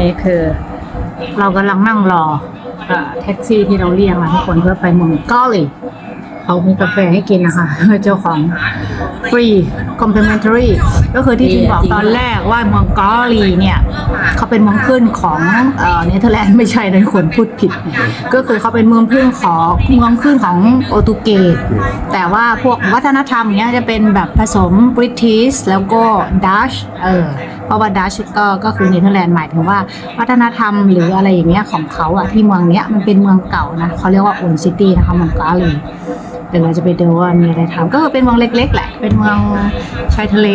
นี้คือ เรากำลังนั่งรอเอ่อแท็กซี่ที่เราเรียกมาทุกคนเพื่อไปเมืองเกาหลีเขามีกาแฟให้กินนะคะเจ้าของฟรี complimentary ก็คือที่จริงบอกตอนแรกว่าเมืองเกาหลีเนี่ย เขาเป็นเมืองขึ้นของเนเธอร์แลนด์ไม่ใช่นะคนพูดผิด ก็คือเขาเป็นเมืองขึ้นของเมืองขึ้นของโปรตุเกสแต่ว่าพวกวัฒนธรรมเนี้ยจะเป็นแบบผสมบริทิชแล้วก็ดัชเออเพราะว่าดัชก็ก็คือเนเธอร์แลนด์หมายถึงว่าวัฒนธรรมหรืออะไรอย่างเงี้ยของเขาอะที่เมืองเนี้ยมันเป็นเมืองเก่านะเขาเรียกว่าโอนซิตี้นะคะเมืองกาหลีเดี๋ยวเราจะไปดูว่ามีอะไรทำก็คือเป็นเมืองเล็ก ๆ แหละ เป็นเมืองชายทะเล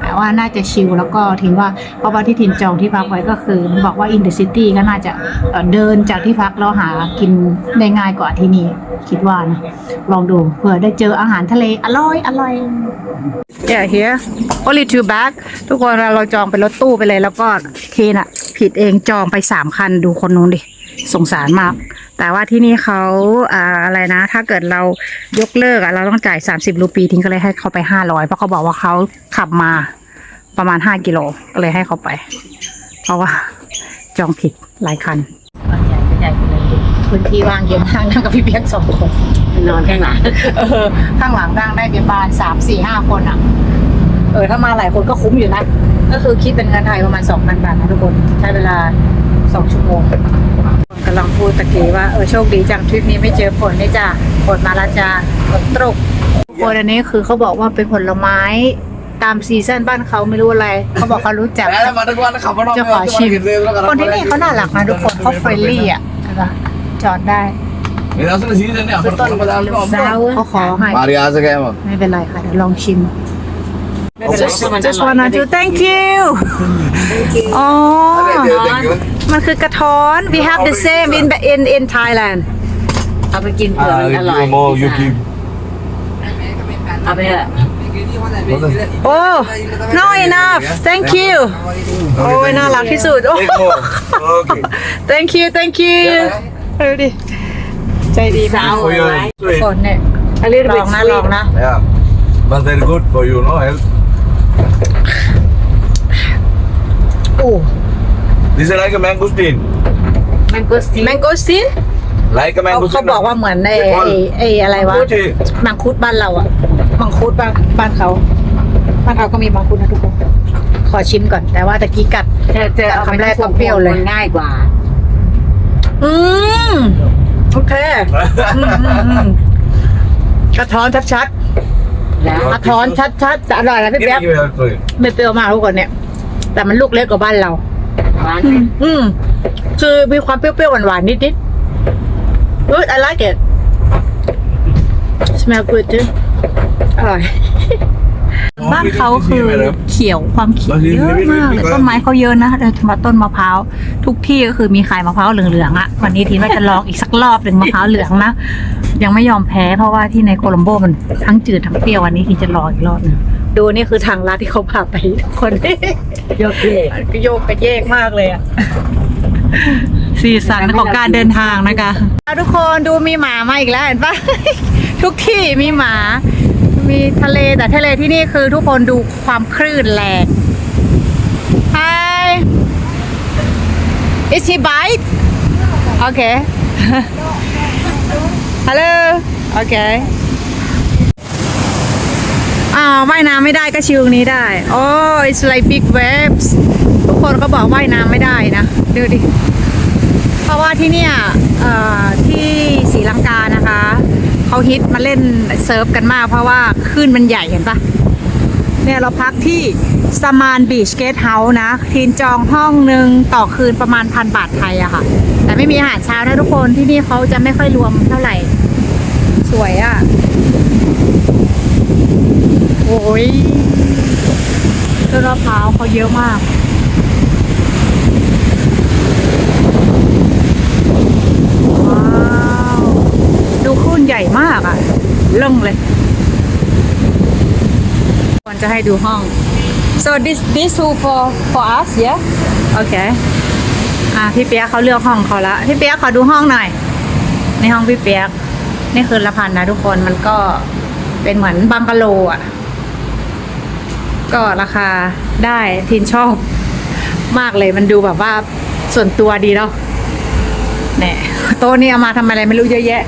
แต่ว่าน่าจะชิลแล้วก็ทินว่าเพราะว่าที่ทินจองที่พักไว้ก็คือบอกว่าอินเด e ซิตี้ก็น่าจะเอ่อเดินจากที่พักแล้วหากินได้ง่ายกว่าที่นี่คิดว่านะ ลองดูเผื่อได้เจออาหารทะเลอร่อยอร่อย Yeah here only two bag ทุกคนเราจองเป็นรถตู้ไปเลยแล้วก็เคนอะผิดเองจองไปสามคันดูคนนู้นดิสงสารมาก แต่ว่าที่นี่เขาอ่าอะไรนะ ถ้าเกิดเรายกเลิกอะเราต้องจ่าย 30 รูปีทิ้งก็เลยให้เขาไป 500 เพราะเขาบอกว่าเขาขับมาประมาณ 5 กิโลก็เลยให้เขาไป เพราะว่าจองผิดหลายคันใหญ่ก็ใหญ่ไปเลยพื้นที่ว่างเยอะมากนั่งกับพี่เพียงสองคนนอนข้างหลังเออข้างหลังนั่งได้ประมาณสามสี่ห้าคนอะ เออถ้ามาหลายคนก็คุ้มอยู่นะก็คือคิดเป็นเงินไทยประมาณสองพันบาทนะทุกคนใช้เวลาสองชั่วโมง กำลังพูดตะกี้ว่าเออโชคดีจังทริปนี้ไม่เจอฝนนี่จ้ะฝนมาและจ้าฝนตกทุกคนอันนี้คือเขาบอกว่าเป็นผลไม้ตามซีซันบ้านเขาไม่รู้อะไร เขาบอกเขารู้จักแล้วมาทุกวันขับมานอกจะขอชิมคนที่นี่เขาน่ารักนะทุกคนเขาเฟรนลี่อะเห็นปะจอดได้เดี๋ยวเราซื้อที่นี่เอาต้นมาแล้วก็เขาขอให้มาริอาสแกมไม่เป็นไรค่ะเดี๋ยวลองชิม ไม่เป็นไรถ้ามันอ just ร่อย wanna do thank you อ๋อมันคือกระท้อน we have the same in in in Thailand เอาไปกินเผื่อมันอร่อยโมยูกิเอาไปเถอะ โอ้ no enough thank you โอ้ยน่ารักที่สุดโอ้ thank you thank you ดูดิ ใจดีมากเอาไว้คนเนี่ย A little ล bit องนะ sweet ลองนะ Yeah, but very good for you, no health. โอ้ This is like a mangosteen. มันก็สแมงโกสติน Like a เขา mangosteen. เขาบอกว่าเหมือนไอ้ไอ้ไอ้อะไรวะ Mango tea. มังคุดบ้านเราอะมังคุดบ้านบ้านเขาบ้านเขาก็มีมังคุดนะทุกคนขอชิมก่อน แต่ว่าตะกี้กัด เธอเธอเอาไปคำแรกก็เปรี้ยวเลย มันง่ายกว่า อืมโอเคอืมอืมอืมกระท้อนชัดแล้วๆกระท้อนชัดๆแต่อร่อยนะพี่ Give เปี๊ย me, ก give me that for you. ไม่เปรี้ยวมากทุกคนเนี่ย แต่มันลูกเล็กกว่าบ้านเรา หวานอืมคือมีความเปรี้ยวๆหวานๆนิดๆ good I like it smell good too อร่อย บ้านเขาคือเขียวความเขียวเยอะมากเลยต้นไม้เขาเยอะนะโดยเฉพาะต้นมะพร้าวทุกที่ก็คือมีขายมะพร้าวเหลืองๆอะวันนี้ทีว่าจะลองอีกสักรอบหนึ่งมะพร้าวเหลืองนะยังไม่ยอมแพ้เพราะว่าที่ในโคลัมโบมันทั้งจืดทั้งเปรี้ยววันนี้ทีจะรออีกรอบหนึงดูนี่คือทางลัดที่เขาพาไปทุกคนโยกเยกก็โยกกระเยกมากเลยอะสีสันของการเดินทางนะคะทุกคนดูมีหมามาอีกแล้วเห็นปะทุกที่มีหมา มีทะเลแต่ทะเลที่นี่คือทุกคนดูความคลื่นแรง Hi Is he bite Okay Hello Okay อ่าว่ายน้ำไม่ได้ก็ชิวตรงนี้ได้ โอ้ it's like big waves ทุกคนก็บอกว่ายน้ำไม่ได้นะ ดูดิ เพราะว่าที่เนี่ยเอ่อที่ศรีลังกานะคะ เขาฮิตมาเล่นเซิร์ฟกันมาก เพราะว่าคลื่นมันใหญ่เห็นปะเนี่ยเราพักที่สมานบีชเกสเฮาส์นะ ทีนจองห้องหนึ่งต่อคืนประมาณพันบาทไทยอะค่ะ แต่ไม่มีอาหารเช้านะทุกคนที่นี่เขาจะไม่ค่อยรวมเท่าไหร่ สวยอะโอ้ยต้นมะพร้าวเขาเยอะมาก ว้าว ดูคลื่นใหญ่มาก อะเริ่งเลยควรจะให้ดูห้อง so this this room for for us yeah okay อะพี่เปียกเขาเลือกห้องเขาละพี่เปียกขอดูห้องหน่อย ในห้องพี่เปียกนี่คือละพันนะทุกคนมันก็เป็นเหมือนบังกะโลอะ ก็ราคาได้ทินชอบ มากเลยมันดูแบบว่าส่วนตัวดีเนาะเนี่ยโต๊ะนี่เอามาทำอะไรไม่รู้เยอะแยะ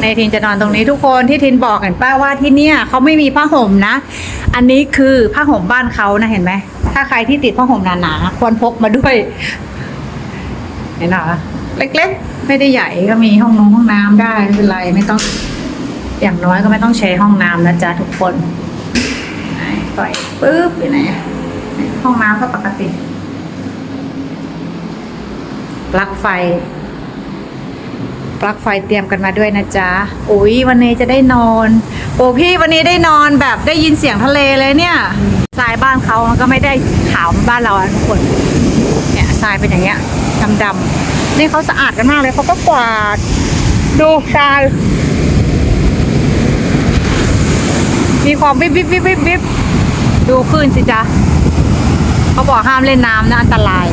ในทินจะนอนตรงนี้ทุกคนที่ทินบอกเห็นป้าว่าที่เนี่ยเขาไม่มีผ้าห่มนะ อันนี้คือผ้าห่มบ้านเขานะเห็นไหมถ้าใครที่ติดผ้าห่มหนาๆควรพกมาด้วย เห็นหรอเล็กๆ ไม่ได้ใหญ่ก็มีห้องนงห้องน้ำได้ไม่เป็นไรไม่ต้อง อย่างน้อยก็ไม่ต้องใช้ห้องน้ำนะจ๊ะทุกคนไหนปล่อยปุ๊บอยู่ไหนห้องน้ำก็ปกติปลั๊กไฟ ปลั๊กไฟเตรียมกันมาด้วยนะจ๊ะอุ้ยวันนี้จะได้นอน โอ้พี่วันนี้ได้นอนแบบได้ยินเสียงทะเลเลยเนี่ยทรายบ้านเขามันก็ไม่ได้ขาวบ้านเราอะทุกคนเนี่ยทรายเป็นอย่างเงี้ยดำๆนี่เขาสะอาดกันมากเลยเขาก็กวาด ดูทรายมีความวิบวิบวิบวิบวิบดูคลื่นสิจ๊ะเขาบอกห้ามเล่นน้ำนะอันตราย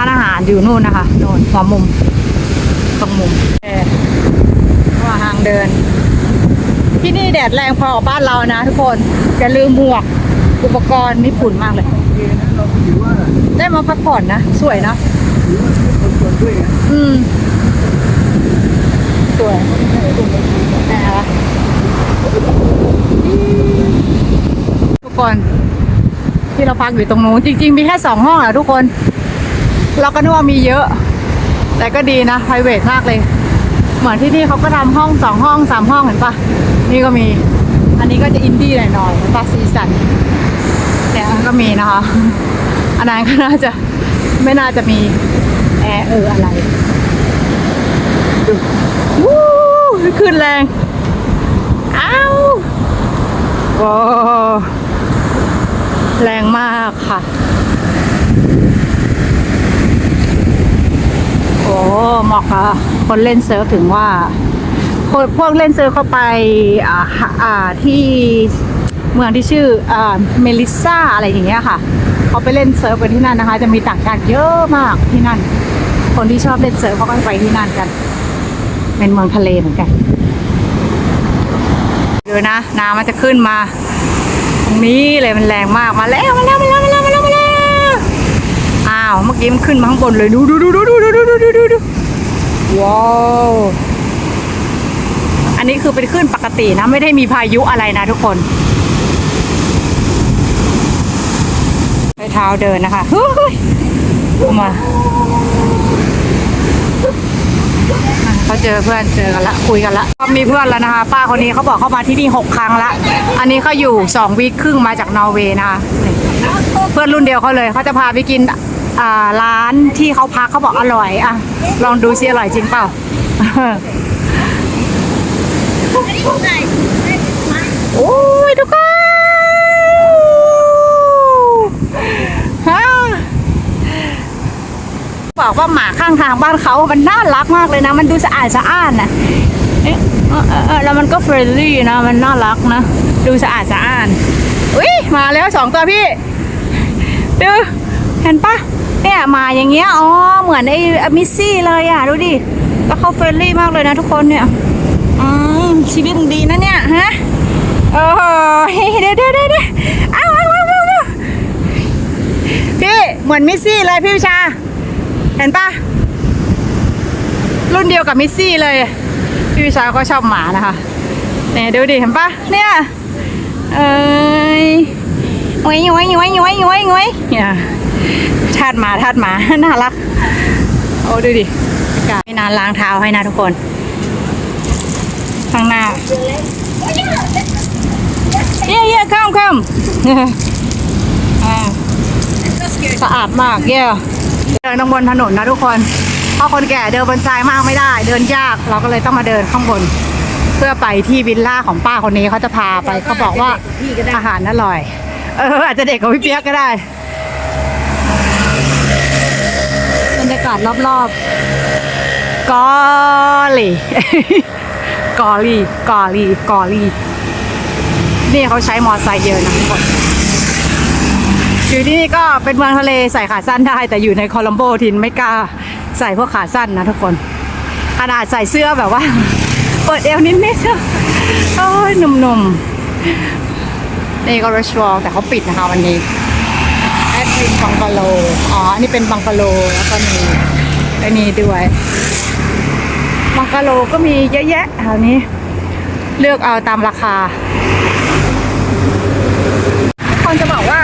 ร้านอาหารอยู่นู่นนะคะโน่นหัวมุม ตรงมุมเออว่างทางเดิน ที่นี่แดดแรงพอกับบ้านเรานะทุกคนอย่าลืมหมวกอุปกรณ์นี่ฝุ่นมากเลย ได้มาพักผ่อนนะ สวยนะอืมสวยนะคะทุกคนที่เราพักอยู่ตรงนู้นจริง ๆ มีแค่สองห้องอะทุกคน เราก็นึกว่ามีเยอะ แต่ก็ดีนะ p r i v a t มากเลย เหมือนที่นี่เขาก็ทำห้องสองห้องสามห้องเห็นปะนี่ก็มี อันนี้ก็จะอินดี้หน่อยๆเห็นปะสีสันแต่อันก็มีนะคะอันนั้นก็น่าจะไม่น่าจะมีแอร์เอออะไรดูวู้ขึ้นแรงอ้าวว้แรงมากค่ะ โอ้ เหมาะกับคนเล่นเซิร์ฟถึงว่าคพวกเล่นเซิร์ฟเข้าไปอ่าอ่าที่เมืองที่ชื่ออ่าเมลิซ่าอะไรอย่างเงี้ยค่ะเขาไปเล่นเซิร์ฟกันที่นั่นนะคะ จะมีต่างชาติเยอะมากที่นั่น คนที่ชอบเล่นเซิร์ฟเขาก็ไปที่นั่นกัน เป็นเมืองทะเลเหมือนกันดูนะน้ำมันจะขึ้นมา ตรงนี้เลยมันแรงมากมาแล้วมาแล้วมาแล้ว กี้มันขึ้นมาข้างบนเลยดูดูดูดูดูดูดูดูดูดูว้าวอันนี้คือเป็นขึ้นปกตินะ ไม่ได้มีพายุอะไรนะทุกคนใช้เท้าเดินนะคะเฮ้ยเอามาเขาเจอเพื่อนเจอกันละคุยกันละก็มีเพื่อนแล้วนะคะ ป้าคนนี้เขาบอกเขามาที่นี่หกครั้งละ อันนี้เขาอยู่สองวีคครึ่งมาจากนอร์เวย์นะคะเพื่อนรุ่นเดียวเขาเลยเขาจะพาไปกิน ร้านที่เขาพักเขาบอกอร่อยอะลองดูซิอร่อยจริงเปล่าโอ้ยทุกคนฮะบอกว่าหมาข้างทางบ้านเขามันน่ารักมากเลยนะ มันดูสะอาดสะอ้านนะเอ๊ะเอแล้วมันก็เฟรนลี่นะ มันน่ารักนะ ดูสะอาดสะอ้าน อุ้ยมาแล้วสองตัวพี่ ดู เห็นปะ เนี่ยมาอย่างเงี้ยอ๋อเหมือนไอ้มิซี่เลยอะดูดิแล้วเขาเฟรนลี่มากเลยนะทุกคนเนี่ยอืมชีวิตดีนะเนี่ยฮะโอ้โหเดี๋ยวเดี๋ยวเดี๋ยวเดี๋ยวอ้าวอ้าวอ้าวอ้าวพี่เหมือนมิซี่เลยพี่วิชา เห็นปะรุ่นเดียวกับมิซี่เลย พี่วิชาก็ชอบหมานะคะเนี่ยดูดิเห็นปะเนี่ยเอ้ยงวยงวยงวยงวยงวยงวยเนี่ย ทาดหมาทาดหมา น่ารัก โอ้ดูดิไม่นานล้างเท้าให้นะทุกคน ข้างหน้า เย่เย่ข้ามข้ามสะอาดมากเย่เดินตรงบนถนนนะทุกคน เพราะคนแก่เดินบนทรายมากไม่ได้ เดินยากเราก็เลยต้องมาเดินข้างบน เพื่อไปที่วิลล่าของป้าคนนี้เขาจะพาไปเขาบอกว่าอาหารอร่อย เอออาจจะเด็กกว่าพี่เปียกก็ได้บ รรยากาศรอบๆกอลีกอลีกอลีกอลีนี่เขาใช้มอเตอร์ไซค์เยอะนะทุกคนอยู่ที่นี่ก็เป็นเมืองทะเลใส่ขาสั้นได้ แต่อยู่ในโคลัมโบทินไม่กล้าใส่พวกขาสั้นนะทุกคนขนาดใส่เสื้อแบบว่าเปิดเอวนิดๆโอ้ยหนุ่มๆนี่ก็รีสอร์ทแต่เขาปิดนะคะวันนี้ ดรินบังกาโล อ๋อ อันนี้เป็นบังกาโลแล้วก็มีอ้นี่ด้วย บังกาโลก็มีเยอะแยะแถวนี้ เลือกเอาตามราคา คนจะบอกว่า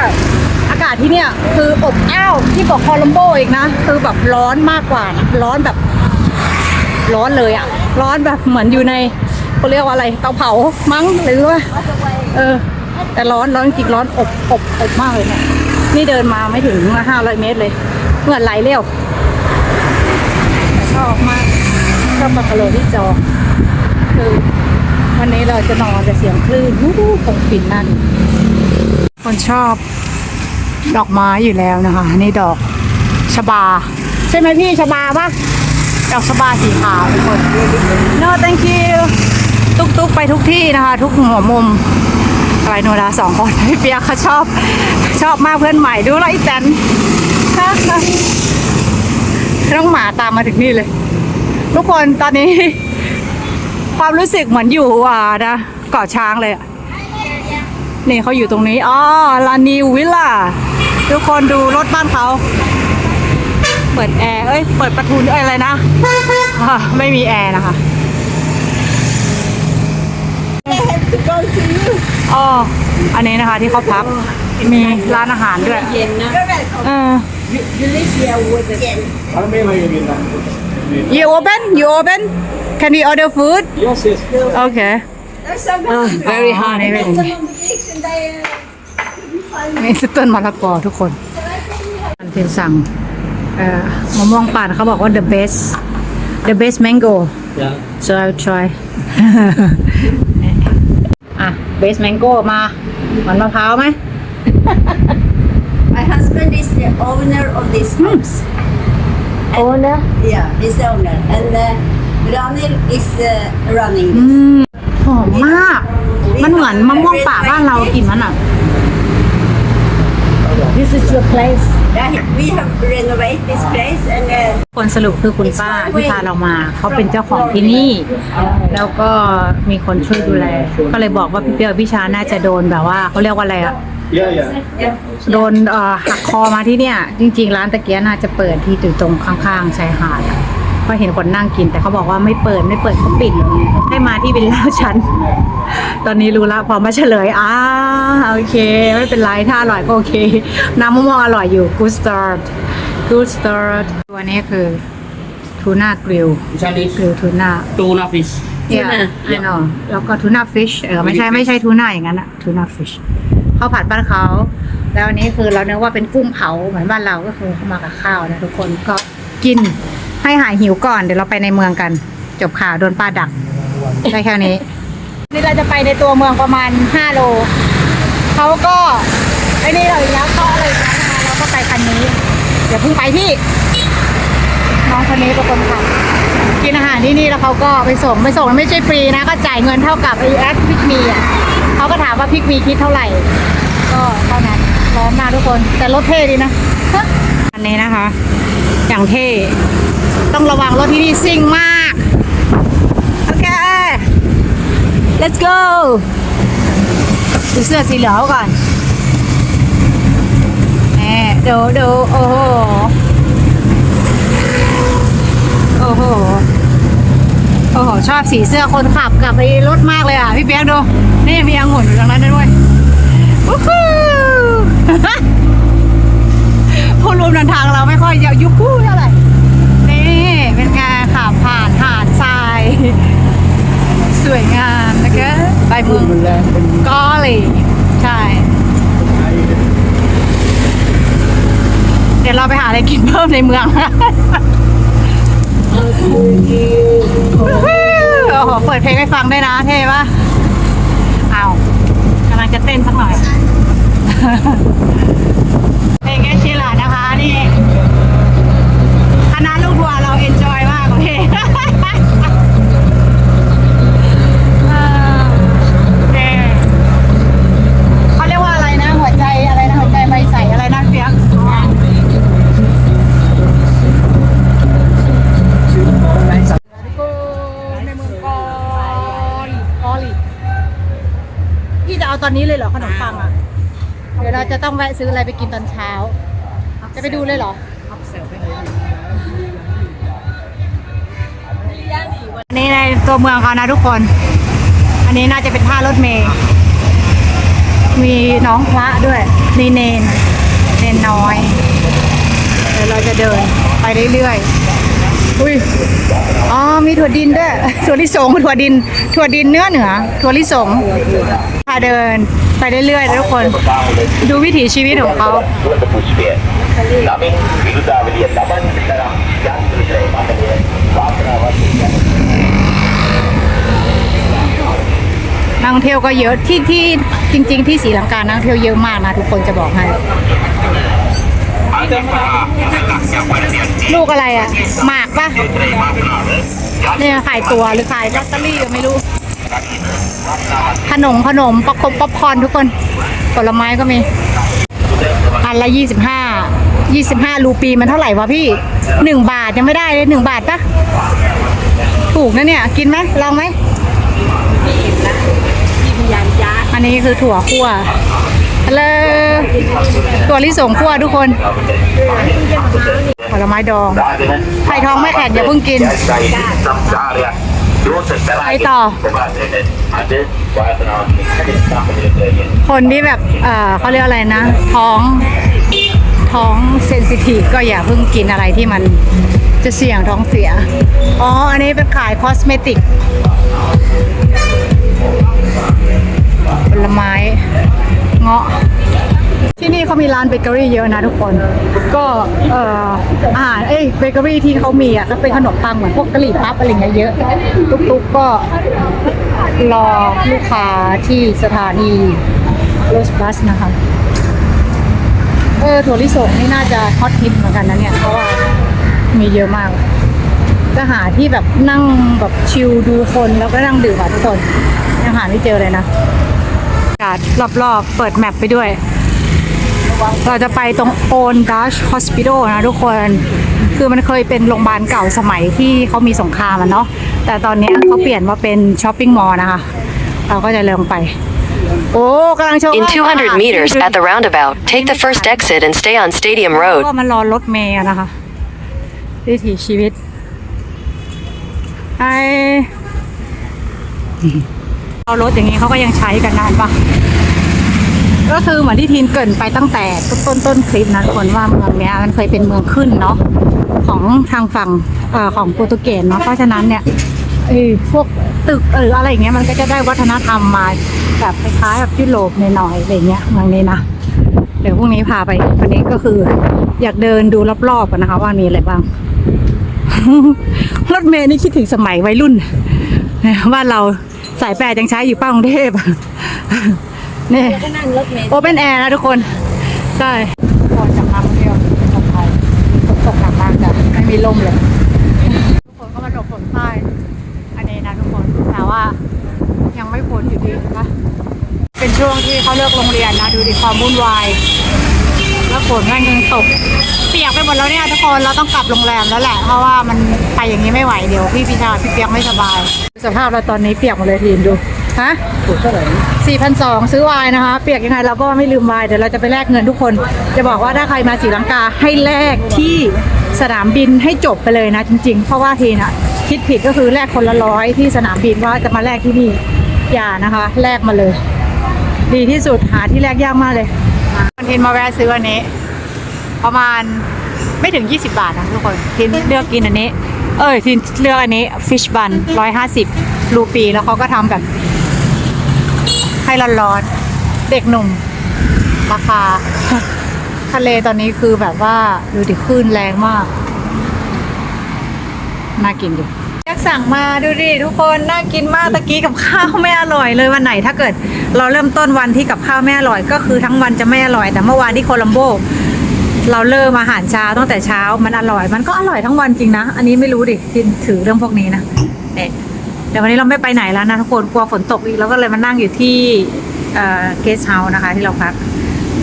อากาศที่เนี่ยคืออบอ้าวที่กว่าโคลัมโบอีกนะ คือแบบร้อนมากกว่านะร้อนแบบร้อนเลยอะร้อนแบบเหมือนอยู่ในเขาเรียกว่าอะไรเตาเผามั้งหรือว่าเออ แต่ร้อนร้อนจริงร้อนอบอบอบมากเลยเนี่ย นี่เดินมาไม่ถึงห้าร้อยเมตรเลยเหงื่อไหลเร็วชอบมากชอบบัคาโลที่จองคือวันนี้เราจะนอนแต่เสียงคลื่นวู้วู้คงฟินนั่น คนชอบดอกไม้อยู่แล้วนะคะ นี่ดอกชบา ใช่ไหมพี่ชบาปะดอกชบาสีขาวทุกคน no thank you ตุกตุกไปทุกที่นะคะ ทุกหัวมุม ไรโนดาสองคนพี่เปียกเขาชอบ ชอบมากเพื่อนใหม่ดูแล้วไอ้แตนน้องหมาตามมาถึงนี่เลย ทุกคนตอนนี้ ความรู้สึกเหมือนอยู่อ่านะเกาะช้างเลยอะนี่เขาอยู่ตรงนี้อ๋อลานิววิลล่าทุกคนดูรถบ้านเขาเปิดแอร์เอ้ยเปิดประตูเอ้ยอะไรนะไม่มีแอร์นะคะ อ๋ออันนี้นะคะที่เขาพักมีร้านอาหารด้วย เย็นนะเออยูลิเชียวูดเย็น you open you open can we order food Yes, yes. okay very hard นี่เป็นนี่คือต้นมะละกอทุกคนมันเป็นสั่งเอ่อมะม่วงปั่นเขาบอกว่า the best the best mango Yeah. so I'll try อะ best mango มาเหมือนมะพร้าวไหม My husband is the owner of this house. owner Yeah, he's the owner. And uh, Ranil is uh, running อื this. มหอมมาก มันเหมือนมะม่วงป่าบ้านเรากินมันอะ This is your place Yeah, we have renovated this place and uh, คนสรุปคือคุณป้าที่พาเรามา เขาเป็นเจ้าของที่นี่ แล้วก็มีคนช่วยดูแล ก็เลยบอกว่าพี่เปียวพี่ชาน่าจะโดนแบบว่าเขาเรียกว่าอะไรอะ Yeah, yeah. โดนเอ่อหักคอมาที่เนี่ย จริง ๆ ร้านตะเกียน่าจะเปิดที่อยู่ตรงข้างๆชายหาด อะเพราะเห็นคนนั่งกิน แต่เขาบอกว่าไม่เปิดไม่เปิดเขาปิดให้มาที่วิลล่าชั้น ตอนนี้รู้แล้วพอมาเฉลยอ่าโอเค ไม่เป็นไรถ้าอร่อยก็โอเค น้ำมะม่วงอร่อยอยู่ good start good start ตัวนี้คือทูน่ากริล Chinese กริลทูน่า tuna fish เนี่ยไอ้นอแล้วก็ทูน่าฟิชเออไม่ใช่ไม่ใช่ทูน่าอย่างนั้นอะทูน่าฟิชข้าวผัดบ้านเขา แล้วอันนี้คือเราเนึกว่าเป็นกุ้งเผาเหมือนบ้านเราก็คือเข้ามากับข้าวนะทุกคนก็กิน ให้หายหิวก่อนเดี๋ยวเราไปในเมืองกัน จบข่าวโดนป้าดัก ได้แค่นี้ นี่เราจะไปในตัวเมืองประมาณ 5 โล เขาก็ไอ้นี่เราอีกแล้วก็อะไรอีกแล้วนะคะเราก็ไปคันนี้ เดี๋ยวเพิ่งไปพี่ น้องคนนี้เป็นคนขับกินอาหารที่นี่แล้วเขาก็ไปส่งไปส่งไม่ใช่ฟรีนะ ก็จ่ายเงินเท่ากับไอ้แอดพิกมีอะเขาก็ถามว่าพิกมีคิดเท่าไหร่ ก็เท่านั้นร้อนมากทุกคน แต่รถเท่ดีนะอันนี้นะคะ อย่างเท่ ต้องระวังรถที่นี่ซิ่งมาก โอเค let's go ดูเสื้อสีเหลืองก่อนแหมดูดูโอ้โห โอ้โห โอ้โห ชอบสีเสื้อคนขับกับไอ้รถมากเลยอะ พี่เปียกดู นี่มีองุ่นอยู่ตรงนั้นด้วยวู้ฮู้ผู้รวมเดินทางเราไม่ค่อยจะยุคคู่ เป็นการขับผ่านหาดทราย สวยงามนะคะไปเมืองกอลีใช่ เดี๋ยวเราไปหาอะไรกินเพิ่มในเมืองโอ้โหเปิดเพลงให้ฟังด้วยนะเท่ปะเอากำลังจะเต้นสักหน่อยเพลงแค่ จะเอาตอนนี้เลยเหรอขนมปังอะ เดี๋ยวเราจะต้องแวะซื้ออะไรไปกินตอนเช้า จะไปดูเลยเหรออันนี้ในตัวเมืองเขานะทุกคน อันนี้น่าจะเป็นท่ารถเมย์ มีน้องพระด้วยมีเนน เนนน้อย เดี๋ยวเราจะเดินไปเรื่อยๆ อุ้ย อ๋อ มีถั่วดินด้วย ถั่วลิสงถั่วดิน ถั่วดินเนื้อเหนือ ถั่วลิสงพา เดินไปเรื่อยๆนะทุกคน ดูวิถีชีวิตของเขานักท่องเที่ยวก็เยอะที่ที่จริง ๆ ที่ศรีลังกานักท่องเที่ยวเยอะมากนะทุกคนจะบอกให้ลูกอะไรอะ หมากปะเนี่ยขายตัวหรือขายลอตเตอรี่ก็ไม่รู้ ขนมขนมป๊อปคอร์นป๊อปคอนทุกคน ผลไม้ก็มี อันละยี่สิบห้ายี่สิบห้ารูปีมันเท่าไหร่วะพี่หนึ่งบาทยังไม่ได้เลยหนึ่งบาทปะถูกนะเนี่ย กินไหมลองไหมอันนี้คือถั่วคั่วเลยถั่วลิสงคั่วทุกคนผลไม้ดองไข่ทองไม่แข็งอย่าเพิ่งกิน ไปต่อ คนที่แบบ เออเขาเรียกอะไรนะ ท้อง ท้องเซนซิทีฟก็อย่าเพิ่งกินอะไรที่มันจะเสี่ยงท้องเสีย อ๋อ อันนี้เป็นขายคอสเมติกผลไม้ เงาะ ที่นี่เขามีร้านเบเกอรี่เยอะนะทุกคน ก็เอ่ออาหารเอ้ยเบเกอรี่ที่เขามีอะก็เป็นขนมปังเหมือนพวกกะหรี่ปั๊บอะไรเงี้ยเยอะทุกๆก็รอลูกค้าที่สถานีรถบัสนะคะเออถั่วลิสงนี่น่าจะฮอตฮิตเหมือนกันนะเนี่ยเพราะว่ามีเยอะมากจะหาที่แบบนั่งแบบชิลดูคนแล้วก็นั่งดื่มอะทุกคนยังหาไม่เจอเลยนะอากาศรอบๆเปิดแมปไปด้วย เราจะไปตรง Old Dutch Hospital นะทุกคน คือมันเคยเป็นโรงพยาบาลเก่าสมัยที่เขามีสงครามอะเนาะ แต่ตอนเนี้ยเขาเปลี่ยนมาเป็นช้อปปิ้งมอลล์นะคะ เราก็จะเดินไป โอ้กำลังชม In 200 meters at the roundabout, take the first exit and stay on Stadium ก็ Road. มารอรถเมย์อะนะคะวิถีชีวิตไอเอารถอย่างนี้เขาก็ยังใช้กันนานปะ ก็คือเหมือนที่ทีนเกินไปตั้งแต่ต้นต้นคลิปนะคนว่าเมืองเนี้ยมันเคยเป็นเมืองขึ้นเนาะของทางฝั่งอของโปรตุเกสเนาะเพราะฉะนั้นเนี่ยไอ้พวกตึกหรืออะไรอย่างเงี้ยมันก็จะได้วัฒนธรรมมาแบบคล้ายๆแบบยุโรปหน่อยๆอะไรเงี้ยเมืองนี้นะเดี๋ยวพรุ่งนี้พาไปวันนี้ก็คืออยากเดินดูรอบๆกันนะคะ ว่ามีอะไรบ้างรถเมล์นี่คิดถึงสมัยวัยรุ่นว่าเราสายแปดยังใช้อยู่ป้ากรุงเทพ นี่ก็นั่งรถเมล์โอเปนแอร์นะทุกคน ใช่พอจากน้ำเที่ยวประเทศไทยฝนตกหนักมากจ้ะไม่มีลมเลย ทุกคนก็มาหลบฝนใต้อันนี้นะทุกคนแต่ว่ายังไม่พ้นอยู่ดีนะคะเป็นช่วงที่เขาเลิกโรงเรียนนะดูดิความวุ่นวายแล้วฝนแม่งยังตก เปียกไปหมดแล้วเนี่ยทุกคนเราต้องกลับโรงแรมแล้วแหละ เพราะว่ามันไปอย่างนี้ไม่ไหวเดี๋ยวพี่พิชาพี่เปียกไม่สบาย สภาพเราตอนนี้เปียกหมดเลยทีมดู ฮะสี่พันสองซื้อไวน์นะคะ เปียกยังไงเราก็ไม่ลืมไวน์เดี๋ยวเราจะไปแลกเงินทุกคน จะบอกว่าถ้าใครมาศรีลังกาให้แลกที่สนามบินให้จบไปเลยนะจริง ๆ เพราะว่าทีน่ะคิดผิดก็คือแลกคนละร้อยที่สนามบินว่าจะมาแลกที่นี่อย่านะคะ แลกมาเลย ดีที่สุดหาที่แลกยากมากเลยคอนเทนมาแวะซื้ออันนี้ ประมาณไม่ถึง 20 บาทนะทุกคนทินเลือกกินอันนี้ เอ้ยทินเลือกอันนี้ fish bun 150รูปีแล้วเขาก็ทำแบบ ให้ร้อนๆ เด็กหนุ่ม ราคา ทะเลตอนนี้คือแบบว่าดูดิคลื่นแรงมาก น่ากินอยู่อยากสั่งมาดูดิทุกคนน่ากินมากตะกี้กับข้าวไม่อร่อยเลยวันไหน ถ้าเกิดเราเริ่มต้นวันที่กับข้าวไม่อร่อยก็คือทั้งวันจะไม่อร่อย แต่เมื่อวานที่โคลัมโบเราเริ่มอาหารเช้าตั้งแต่เช้ามันอร่อย มันก็อร่อยทั้งวันจริงนะ อันนี้ไม่รู้ดิที่ถือเรื่องพวกนี้นะเนี่ย เดี๋ยววันนี้เราไม่ไปไหนแล้วนะทุกคนกลัวฝนตกอีกเราก็เลยมานั่งอยู่ที่เกสเฮาส์นะคะที่เราพัก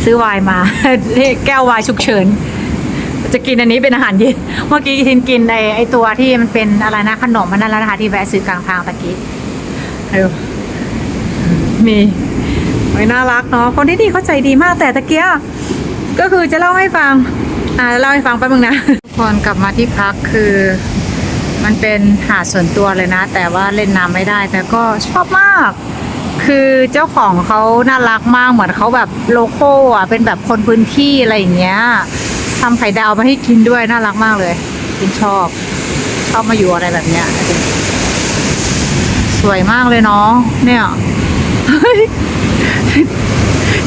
ซื้อไวน์มาแก้วไวน์ฉุกเฉิน จะกินอันนี้เป็นอาหารเย็นเมื่อกี้ทินกินไอไอตัวที่มันเป็นอะไรนะขนมมันนั่นแล้วนะคะที่แวะซื้อกลางทางตะกี้ดูมีไม่น่ารักเนาะคนที่ดีเขาใจดีมากแต่ตะเกียก็คือจะเล่าให้ฟังอ่าเล่าให้ฟังแป๊บนึงนะทุกคนกลับมาที่พักคือ มันเป็นหาดส่วนตัวเลยนะ แต่ว่าเล่นน้ำไม่ได้ แต่ก็ชอบมาก คือเจ้าของเขาน่ารักมากเหมือนเขาแบบโลโก้อะเป็นแบบคนพื้นที่อะไรอย่างเงี้ยทำไข่ดาวมาให้กินด้วยน่ารักมากเลยกินชอบชอบมาอยู่อะไรแบบเนี้ยสวยมากเลยเนาะเนี่ย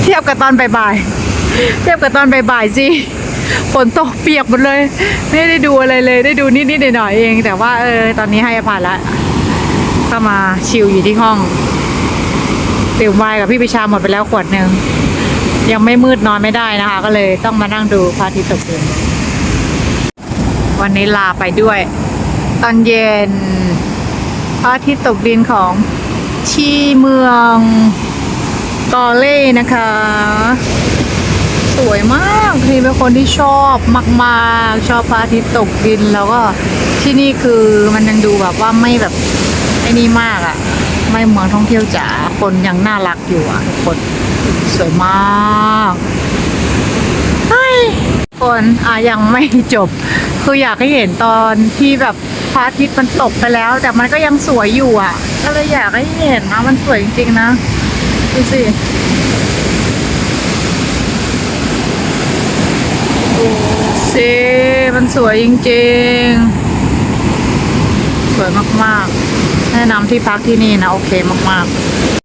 เทียบกับตอนบ่ายๆเทียบกับตอนบ่ายๆสิ ฝนตกเปียกหมดเลย ไม่ได้ดูอะไรเลย ได้ดูนิดๆหน่อยๆเอง แต่ว่าเออตอนนี้ให้อภัยละก็มาชิลอยู่ที่ห้องดื่มไวน์กับพี่ปิชาหมดไปแล้วขวดหนึ่งยังไม่มืดนอนไม่ได้นะคะ ก็เลยต้องมานั่งดูพระอาทิตย์ตกดินวันนี้ลาไปด้วย ตอนเย็นพระอาทิตย์ตกดินของชีเมืองกอเล่นะคะ สวยมากคือเป็นคนที่ชอบมากๆ ชอบพระอาทิตย์ตกดินแล้วก็ที่นี่คือมันยังดูแบบว่าไม่แบบไอ้นี่มากอะ่ะ ไม่เมืองท่องเที่ยวจ๋าคนยังน่ารักอยู่อะทุกคนสวยมากเฮ้ยคนอะยังไม่จบ คืออยากให้เห็นตอนที่แบบพระอาทิตย์มันตกไปแล้ว แต่มันก็ยังสวยอยู่อะก็เลยอยากให้เห็นนะมันสวยจริงๆนะดูสิ เซมันสวยจริงๆ สวยมากๆ แนะนำที่พักที่นี่นะ โอเคมากๆ